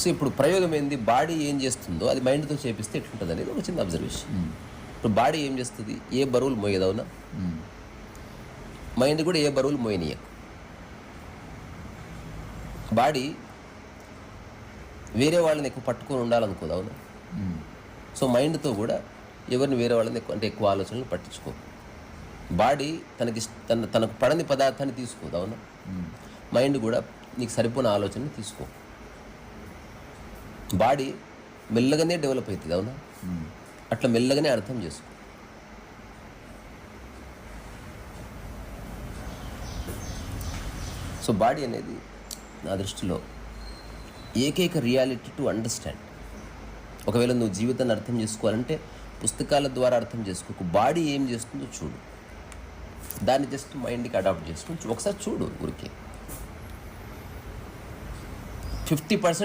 So ఇప్పుడు ప్రయోగం ఏంది? బాడీ ఏం చేస్తుందో అది మైండ్తో చేపిస్తే ఎట్లుంటుంది అనేది ఒక చిన్న అబ్జర్వేషన్ ఇప్పుడు బాడీ ఏం చేస్తుంది? ఏ బరువులు మోయదవునా? మైండ్ కూడా ఏ బరువులు మోయనీయకు. బాడీ వేరే వాళ్ళని ఎక్కువ పట్టుకొని ఉండాలనుకోదు అవునా సో మైండ్తో కూడా ఎవరిని వేరే వాళ్ళని ఎక్కువ అంటే ఎక్కువ ఆలోచనలు పట్టించుకో. బాడీ తనకి తన తనకు పడని పదార్థాన్ని తీసుకోదు అవునా మైండ్ కూడా నీకు సరిపోని ఆలోచనని తీసుకో. బాడీ మెల్లగానే డెవలప్ అవుతుంది అవునా? అట్లా మెల్లగానే అర్థం చేసుకో. సో బాడీ అనేది నా దృష్టిలో ఏకైక రియాలిటీ టు అండర్స్టాండ్. ఒకవేళ నువ్వు జీవితాన్ని అర్థం చేసుకోవాలంటే పుస్తకాల ద్వారా అర్థం చేసుకోకు. బాడీ ఏం చేస్తుందో చూడు. దాన్ని జస్ట్ మైండ్కి అడాప్ట్ చేసుకుని ఒకసారి చూడు ఊరికే. Fifty percent